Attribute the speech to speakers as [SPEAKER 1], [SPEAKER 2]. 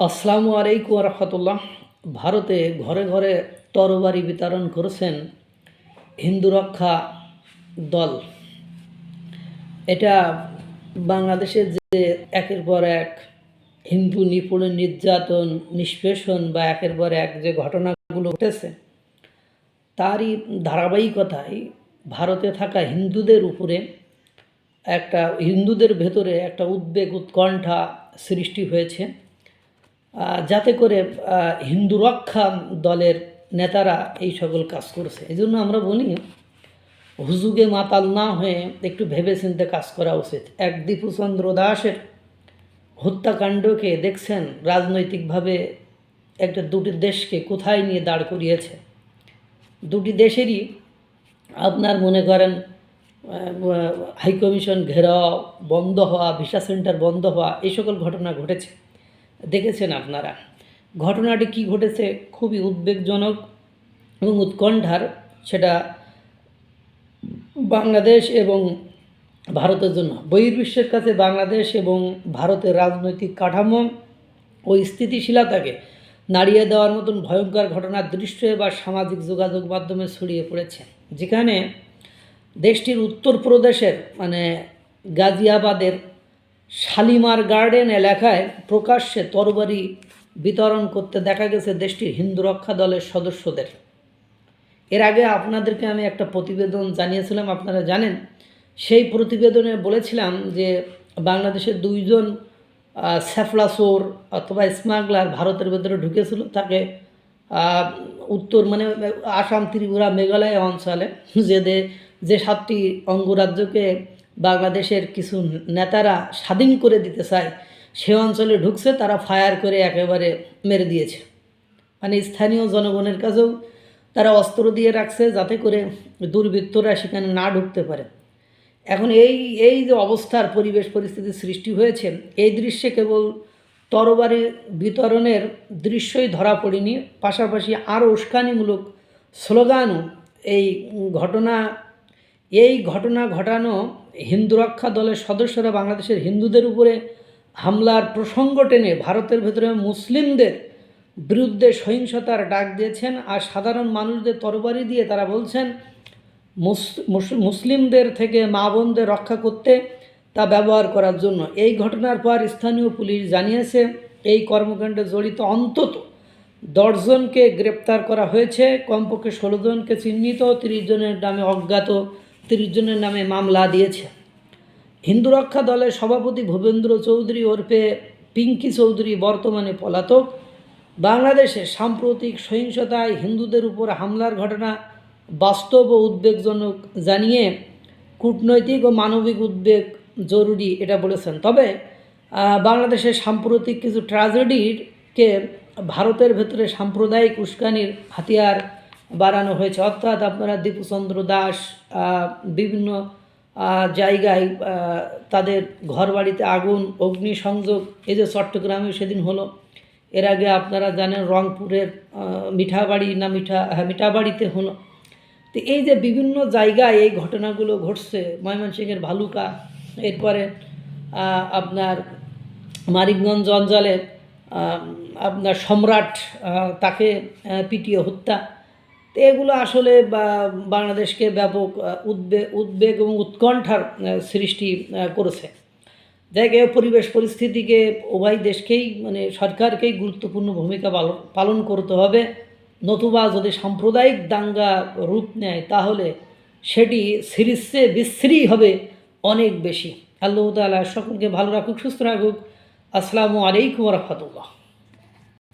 [SPEAKER 1] আসসালামু আলাইকুম রহমতুল্লাহ। ভারতে ঘরে ঘরে তরবারি বিতরণ করেছেন হিন্দু রক্ষা দল। এটা বাংলাদেশের যে একের পর এক হিন্দু নিপুণের নির্যাতন, নিষ্পেষণ বা একের পর এক যে ঘটনাগুলো ঘটেছে, তারই ধারাবাহিকতায় ভারতে থাকা হিন্দুদের উপরে একটা, হিন্দুদের ভেতরে একটা উদ্বেগ উৎকণ্ঠা সৃষ্টি হয়েছে। যাতে করে হিন্দু রক্ষা দলের নেতারা এই সকল কাজ করছে। এই জন্য আমরা বলি, হুজুগে মাতাল না হয়ে একটু ভেবে ভেবেচিন্তে কাজ করা উচিত। এক দীপুচন্দ্র দাসের হত্যাকাণ্ডকে দেখছেন রাজনৈতিকভাবে একটা দুটি দেশকে কোথায় নিয়ে দাঁড় করিয়েছে। দুটি দেশেরই আপনার মনে করেন হাইকমিশন ঘেরাও বন্ধ হওয়া, ভিসা সেন্টার বন্ধ হওয়া, এই সকল ঘটনা ঘটেছে। দেখেছেন আপনারা। ঘটনাটি কি ঘটেছে খুবই উদ্বেগজনক এবং উৎকণ্ঠার, সেটা বাংলাদেশ এবং ভারতের জন্য। বহির্বিশ্বের কাছে বাংলাদেশ এবং ভারতের রাজনৈতিক কাঠামো ও স্থিতিশীলতাকে নাড়িয়ে দেওয়ার মতন ভয়ঙ্কর ঘটনার দৃশ্য বা সামাজিক যোগাযোগ মাধ্যমে ছড়িয়ে পড়েছে। যেখানে দেশটির উত্তরপ্রদেশের মানে গাজিয়াবাদের শালিমার গার্ডেন এলাকায় প্রকাশ্যে তরবারি বিতরণ করতে দেখা গেছে দেশটির হিন্দু রক্ষা দলের সদস্যদের। এর আগে আপনাদেরকে আমি একটা প্রতিবেদন জানিয়েছিলাম, আপনারা জানেন। সেই প্রতিবেদনে বলেছিলাম যে বাংলাদেশের দুইজন স্যাফলাসোর অথবা স্মাগলার ভারতের ভেতরে ঢুকেছিল। তাকে উত্তর মানে আসাম, ত্রিপুরা, মেঘালয় অঞ্চলে যে যে সাতটি অঙ্গরাজ্যকে বাংলাদেশের কিছু নেতারা স্বাধীন করে দিতে চায়, সে অঞ্চলে ঢুকছে, তারা ফায়ার করে একেবারে মেরে দিয়েছে। মানে স্থানীয় জনগণের কাছেও তারা অস্ত্র দিয়ে রাখছে যাতে করে দুর্বৃত্তরা সেখানে না ঢুকতে পারে। এখন এই এই যে অবস্থার পরিবেশ পরিস্থিতি সৃষ্টি হয়েছে, এই দৃশ্যে কেবল তরবারি বিতরণের দৃশ্যই ধরা পড়েনি, পাশাপাশি আরও উস্কানিমূলক স্লোগানও এই ঘটনা এই ঘটনা ঘটানো হিন্দু রক্ষা দলের সদস্যরা বাংলাদেশের হিন্দুদের উপরে হামলার প্রসঙ্গ টেনে ভারতের ভেতরে মুসলিমদের বিরুদ্ধে সহিংসতার ডাক দিয়েছেন আর সাধারণ মানুষদের তরবারি দিয়ে তারা বলছেন, মুস- মুস- মুসলিমদের থেকে মা বোনদের রক্ষা করতে তা ব্যবহার করার জন্য। এই ঘটনার পর স্থানীয় পুলিশ জানিয়েছে, এই কর্মকাণ্ডে জড়িত অন্তত দশজনকে গ্রেপ্তার করা হয়েছে। কমপক্ষে ষোলো জনকে চিহ্নিত, তিরিশ জনের নামে অজ্ঞাত তিরিশ জনের নামে মামলা দিয়েছে। হিন্দু রক্ষা দলের সভাপতি ভূপেন্দ্র চৌধুরী ওরফে পিঙ্কি চৌধুরী বর্তমানে পলাতক। বাংলাদেশে সাম্প্রতিক সহিংসতায় হিন্দুদের উপর হামলার ঘটনা বাস্তব ও উদ্বেগজনক জানিয়ে কূটনৈতিক ও মানবিক উদ্বেগ জরুরি এটা বলেছেন। তবে বাংলাদেশের সাম্প্রতিক কিছু ট্র্যাজেডিকে ভারতের ভেতরে সাম্প্রদায়িক উস্কানির হাতিয়ার বাড়ানো হয়েছে। অর্থাৎ আপনারা দীপুচন্দ্র দাস বিভিন্ন জায়গায় তাদের ঘরবাড়িতে আগুন, অগ্নিসংযোগ, এই যে চট্টগ্রামে সেদিন হলো, এর আগে আপনারা জানেন রংপুরের মিঠাবাড়ি না মিঠা হ্যাঁ মিঠাবাড়িতে হলো। তো এই যে বিভিন্ন জায়গায় এই ঘটনাগুলো ঘটছে, ময়মনসিংহের ভালুকা, এরপরে আপনার মানিকগঞ্জ অঞ্চলে আপনার সম্রাট তাকে পিটিয়ে হত্যা তো এগুলো আসলে বাংলাদেশকে ব্যাপক উদ্বেগ উদ্বেগ এবং উৎকণ্ঠার সৃষ্টি করেছে। জায়গায় পরিবেশ পরিস্থিতিকে উভয় দেশকেই মানে সরকারকেই গুরুত্বপূর্ণ ভূমিকা পালন পালন করতে হবে। নতুবা যদি সাম্প্রদায়িক দাঙ্গা রূপ নেয়, তাহলে সেটি সিরিজে বিশ্রী হবে অনেক বেশি। আল্লাহ তালা সকলকে ভালো রাখুক, সুস্থ রাখুক। আসসালামু আলাইকুম রহমতুল্লাহ।